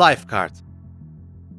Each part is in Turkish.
Lifeguard.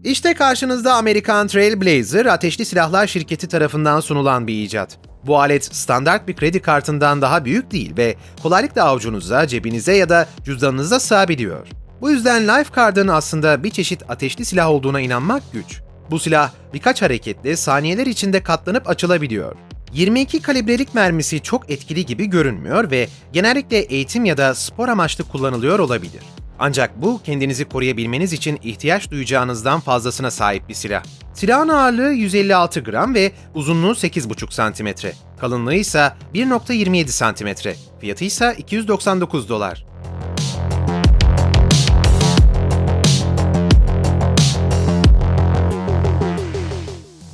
İşte karşınızda Amerikan Trailblazer ateşli silahlar şirketi tarafından sunulan bir icat. Bu alet standart bir kredi kartından daha büyük değil ve kolaylıkla avucunuza, cebinize ya da cüzdanınıza sığabiliyor. Bu yüzden Lifeguard'ın aslında bir çeşit ateşli silah olduğuna inanmak güç. Bu silah birkaç hareketle saniyeler içinde katlanıp açılabiliyor. 22 kalibrelik mermisi çok etkili gibi görünmüyor ve genellikle eğitim ya da spor amaçlı kullanılıyor olabilir. Ancak bu kendinizi koruyabilmeniz için ihtiyaç duyacağınızdan fazlasına sahip bir silah. Silahın ağırlığı 156 gram ve uzunluğu 8,5 santimetre. Kalınlığı ise 1.27 santimetre. Fiyatı ise 299 dolar.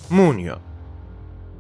Munyo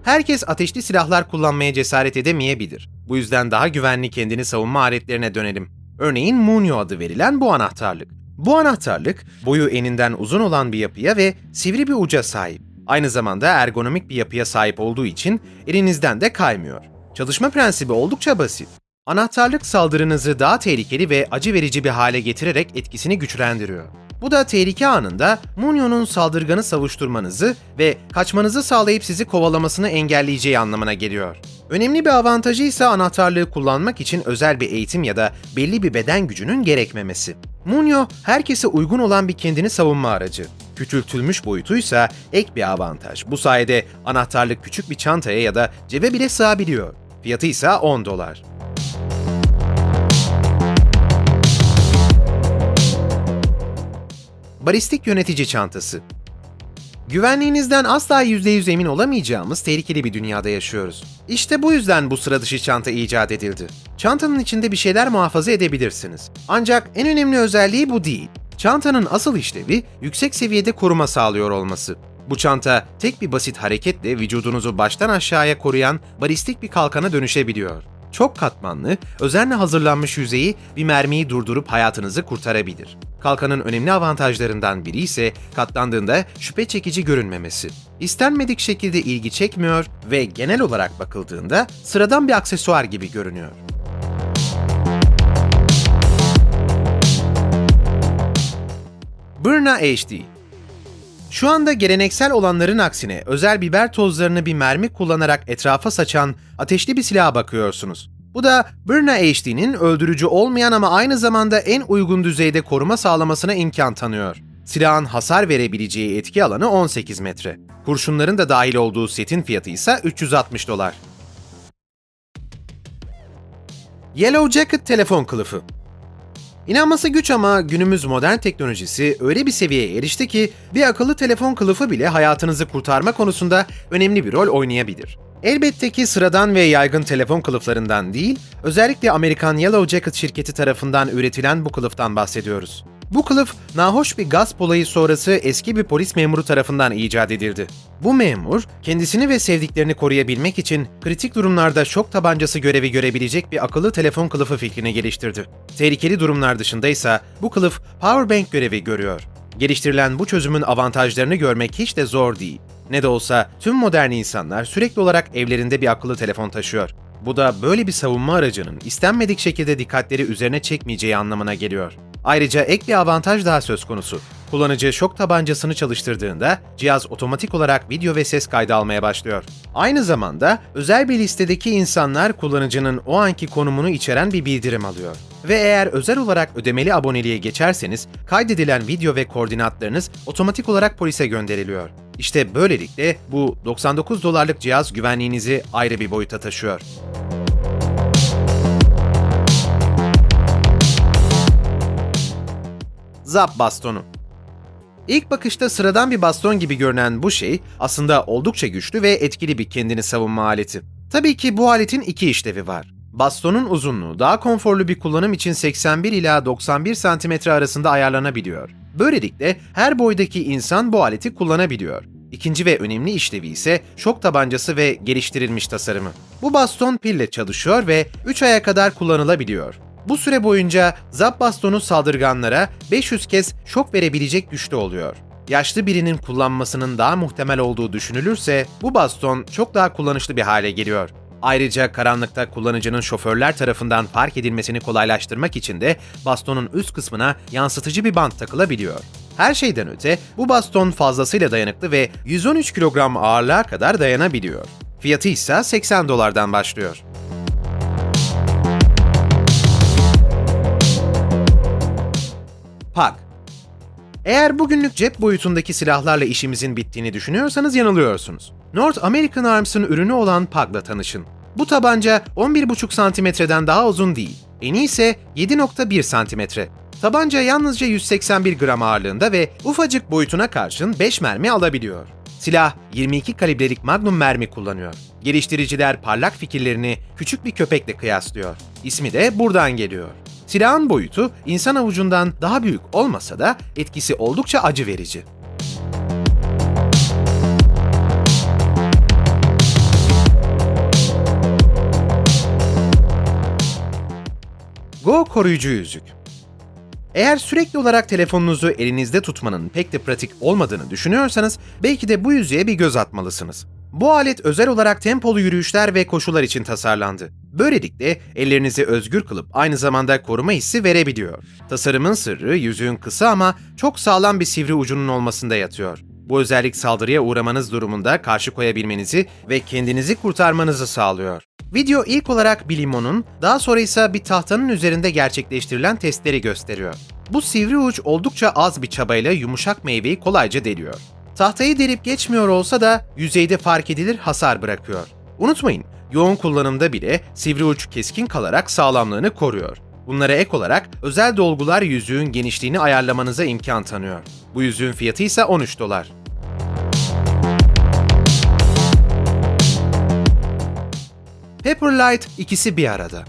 Herkes ateşli silahlar kullanmaya cesaret edemeyebilir. Bu yüzden daha güvenli kendini savunma aletlerine dönelim. Örneğin Munyo adı verilen bu anahtarlık. Bu anahtarlık boyu eninden uzun olan bir yapıya ve sivri bir uca sahip. Aynı zamanda ergonomik bir yapıya sahip olduğu için elinizden de kaymıyor. Çalışma prensibi oldukça basit. Anahtarlık saldırınızı daha tehlikeli ve acı verici bir hale getirerek etkisini güçlendiriyor. Bu da tehlike anında Munyo'nun saldırganı savuşturmanızı ve kaçmanızı sağlayıp sizi kovalamasını engelleyeceği anlamına geliyor. Önemli bir avantajı ise anahtarlığı kullanmak için özel bir eğitim ya da belli bir beden gücünün gerekmemesi. Munyo, herkese uygun olan bir kendini savunma aracı. Küçültülmüş boyutuysa ek bir avantaj. Bu sayede anahtarlık küçük bir çantaya ya da cebe bile sığabiliyor. Fiyatı ise 10 dolar. Balistik yönetici çantası. Güvenliğinizden asla %100 emin olamayacağımız tehlikeli bir dünyada yaşıyoruz. İşte bu yüzden bu sıra dışı çanta icat edildi. Çantanın içinde bir şeyler muhafaza edebilirsiniz. Ancak en önemli özelliği bu değil. Çantanın asıl işlevi yüksek seviyede koruma sağlıyor olması. Bu çanta tek bir basit hareketle vücudunuzu baştan aşağıya koruyan balistik bir kalkana dönüşebiliyor. Çok katmanlı, özenle hazırlanmış yüzeyi bir mermiyi durdurup hayatınızı kurtarabilir. Kalkanın önemli avantajlarından biri ise katlandığında şüphe çekici görünmemesi. İstenmedik şekilde ilgi çekmiyor ve genel olarak bakıldığında sıradan bir aksesuar gibi görünüyor. Byrna HD şu anda geleneksel olanların aksine özel biber tozlarını bir mermi kullanarak etrafa saçan ateşli bir silaha bakıyorsunuz. Bu da Byrna HD'nin öldürücü olmayan ama aynı zamanda en uygun düzeyde koruma sağlamasına imkan tanıyor. Silahın hasar verebileceği etki alanı 18 metre. Kurşunların da dahil olduğu setin fiyatı ise 360 dolar. Yellow Jacket telefon kılıfı. İnanması güç ama günümüz modern teknolojisi öyle bir seviyeye erişti ki bir akıllı telefon kılıfı bile hayatınızı kurtarma konusunda önemli bir rol oynayabilir. Elbette ki sıradan ve yaygın telefon kılıflarından değil, özellikle Amerikan Yellow Jacket şirketi tarafından üretilen bu kılıftan bahsediyoruz. Bu kılıf, nahoş bir gasp olayı sonrası eski bir polis memuru tarafından icat edildi. Bu memur, kendisini ve sevdiklerini koruyabilmek için kritik durumlarda şok tabancası görevi görebilecek bir akıllı telefon kılıfı fikrini geliştirdi. Tehlikeli durumlar dışında ise bu kılıf powerbank görevi görüyor. Geliştirilen bu çözümün avantajlarını görmek hiç de zor değil. Ne de olsa tüm modern insanlar sürekli olarak evlerinde bir akıllı telefon taşıyor. Bu da böyle bir savunma aracının istenmedik şekilde dikkatleri üzerine çekmeyeceği anlamına geliyor. Ayrıca ek bir avantaj daha söz konusu. Kullanıcı şok tabancasını çalıştırdığında cihaz otomatik olarak video ve ses kaydı almaya başlıyor. Aynı zamanda özel bir listedeki insanlar kullanıcının o anki konumunu içeren bir bildirim alıyor. Ve eğer özel olarak ödemeli aboneliğe geçerseniz kaydedilen video ve koordinatlarınız otomatik olarak polise gönderiliyor. İşte böylelikle bu 99 dolarlık cihaz güvenliğinizi ayrı bir boyuta taşıyor. Zap bastonu. İlk bakışta sıradan bir baston gibi görünen bu şey aslında oldukça güçlü ve etkili bir kendini savunma aleti. Tabii ki bu aletin iki işlevi var. Bastonun uzunluğu daha konforlu bir kullanım için 81 ila 91 cm arasında ayarlanabiliyor. Böylelikle her boydaki insan bu aleti kullanabiliyor. İkinci ve önemli işlevi ise şok tabancası ve geliştirilmiş tasarımı. Bu baston pille çalışıyor ve 3 aya kadar kullanılabiliyor. Bu süre boyunca zap bastonu saldırganlara 500 kez şok verebilecek güçte oluyor. Yaşlı birinin kullanmasının daha muhtemel olduğu düşünülürse bu baston çok daha kullanışlı bir hale geliyor. Ayrıca karanlıkta kullanıcının şoförler tarafından fark edilmesini kolaylaştırmak için de bastonun üst kısmına yansıtıcı bir bant takılabiliyor. Her şeyden öte bu baston fazlasıyla dayanıklı ve 113 kilogram ağırlığa kadar dayanabiliyor. Fiyatı ise 80 dolardan başlıyor. PAK Eğer bugünlük cep boyutundaki silahlarla işimizin bittiğini düşünüyorsanız yanılıyorsunuz. North American Arms'ın ürünü olan PAG'la tanışın. Bu tabanca 11,5 santimetreden daha uzun değil. Eni ise 7,1 santimetre. Tabanca yalnızca 181 gram ağırlığında ve ufacık boyutuna karşın 5 mermi alabiliyor. Silah 22 kalibrelik Magnum mermi kullanıyor. Geliştiriciler parlak fikirlerini küçük bir köpekle kıyaslıyor. İsmi de buradan geliyor. Silahın boyutu insan avucundan daha büyük olmasa da etkisi oldukça acı verici. Go koruyucu yüzük. Eğer sürekli olarak telefonunuzu elinizde tutmanın pek de pratik olmadığını düşünüyorsanız belki de bu yüzüğe bir göz atmalısınız. Bu alet özel olarak tempolu yürüyüşler ve koşular için tasarlandı. Böylelikle ellerinizi özgür kılıp aynı zamanda koruma hissi verebiliyor. Tasarımın sırrı yüzüğün kısa ama çok sağlam bir sivri ucunun olmasında yatıyor. Bu özellik saldırıya uğramanız durumunda karşı koyabilmenizi ve kendinizi kurtarmanızı sağlıyor. Video ilk olarak bir limonun, daha sonra ise bir tahtanın üzerinde gerçekleştirilen testleri gösteriyor. Bu sivri uç oldukça az bir çabayla yumuşak meyveyi kolayca deliyor. Tahtayı delip geçmiyor olsa da yüzeyde fark edilir hasar bırakıyor. Unutmayın, yoğun kullanımda bile sivri uç keskin kalarak sağlamlığını koruyor. Bunlara ek olarak özel dolgular yüzüğün genişliğini ayarlamanıza imkan tanıyor. Bu yüzüğün fiyatı ise 13 dolar. Pepperlight ikisi bir arada.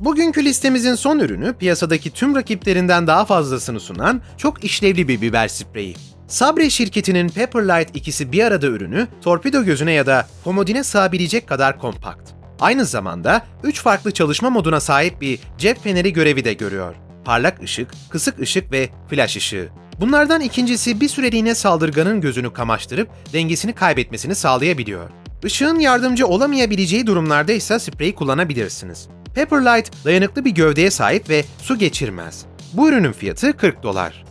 Bugünkü listemizin son ürünü piyasadaki tüm rakiplerinden daha fazlasını sunan çok işlevli bir biber spreyi. Sabre şirketinin Pepperlight ikisi bir arada ürünü torpido gözüne ya da komodine sığabilecek kadar kompakt. Aynı zamanda 3 farklı çalışma moduna sahip bir cep feneri görevi de görüyor. Parlak ışık, kısık ışık ve flash ışığı. Bunlardan ikincisi bir süreliğine saldırganın gözünü kamaştırıp dengesini kaybetmesini sağlayabiliyor. Işığın yardımcı olamayabileceği durumlarda ise spreyi kullanabilirsiniz. Pepperlight dayanıklı bir gövdeye sahip ve su geçirmez. Bu ürünün fiyatı 40 dolar.